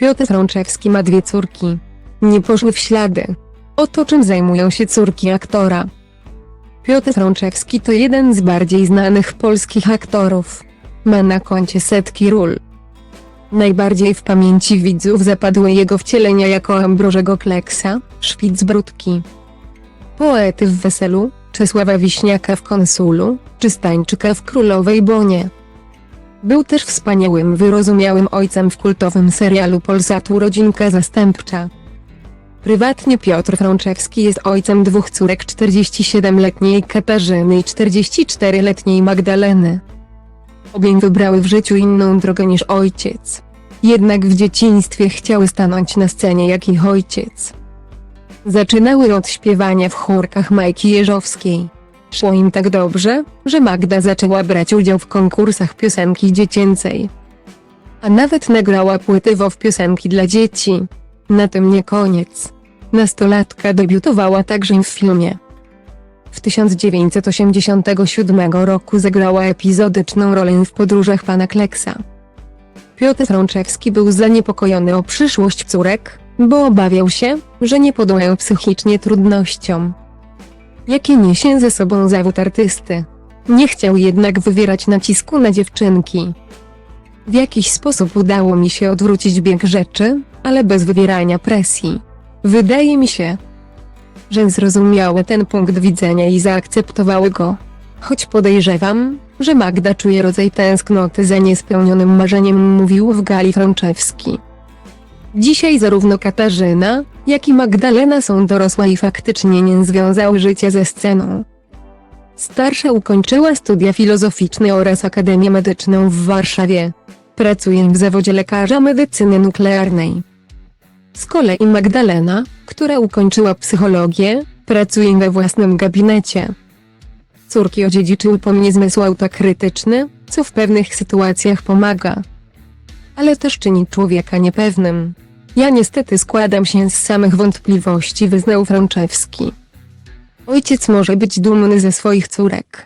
Piotr Frączewski ma dwie córki. Nie poszły w ślady. Oto czym zajmują się córki aktora. Piotr Frączewski to jeden z bardziej znanych polskich aktorów. Ma na koncie setki ról. Najbardziej w pamięci widzów zapadły jego wcielenia jako Ambrożego Kleksa, Szwicbrudki. Poety w Weselu, Czesława Wiśniaka w Konsulu, czy Stańczyka w Królowej Bonie. Był też wspaniałym wyrozumiałym ojcem w kultowym serialu Polsatu Rodzinka Zastępcza. Prywatnie Piotr Frączewski jest ojcem dwóch córek 47-letniej Katarzyny i 44-letniej Magdaleny. Obie wybrały w życiu inną drogę niż ojciec. Jednak w dzieciństwie chciały stanąć na scenie jak ich ojciec. Zaczynały od śpiewania w chórkach Majki Jeżowskiej. Szło im tak dobrze, że Magda zaczęła brać udział w konkursach piosenki dziecięcej. A nawet nagrała płyty WOW piosenki dla dzieci. Na tym nie koniec. Nastolatka debiutowała także w filmie. W 1987 roku zagrała epizodyczną rolę w podróżach pana Kleksa. Piotr Frączewski był zaniepokojony o przyszłość córek, bo obawiał się, że nie podołają psychicznie trudnościom, jakie niesie ze sobą zawód artysty. Nie chciał jednak wywierać nacisku na dziewczynki. W jakiś sposób udało mi się odwrócić bieg rzeczy, ale bez wywierania presji. Wydaje mi się, że zrozumiały ten punkt widzenia i zaakceptowały go. Choć podejrzewam, że Magda czuje rodzaj tęsknoty za niespełnionym marzeniem, mówił w gali Frączewski. Dzisiaj zarówno Katarzyna, jak i Magdalena są dorosłe i faktycznie nie związały życia ze sceną. Starsza ukończyła studia filozoficzne oraz Akademię Medyczną w Warszawie. Pracuje w zawodzie lekarza medycyny nuklearnej. Z kolei Magdalena, która ukończyła psychologię, pracuje we własnym gabinecie. Córki odziedziczyły po mnie zmysł autokrytyczny, co w pewnych sytuacjach pomaga. Ale też czyni człowieka niepewnym. Ja niestety składam się z samych wątpliwości, wyznał Frączewski. Ojciec może być dumny ze swoich córek,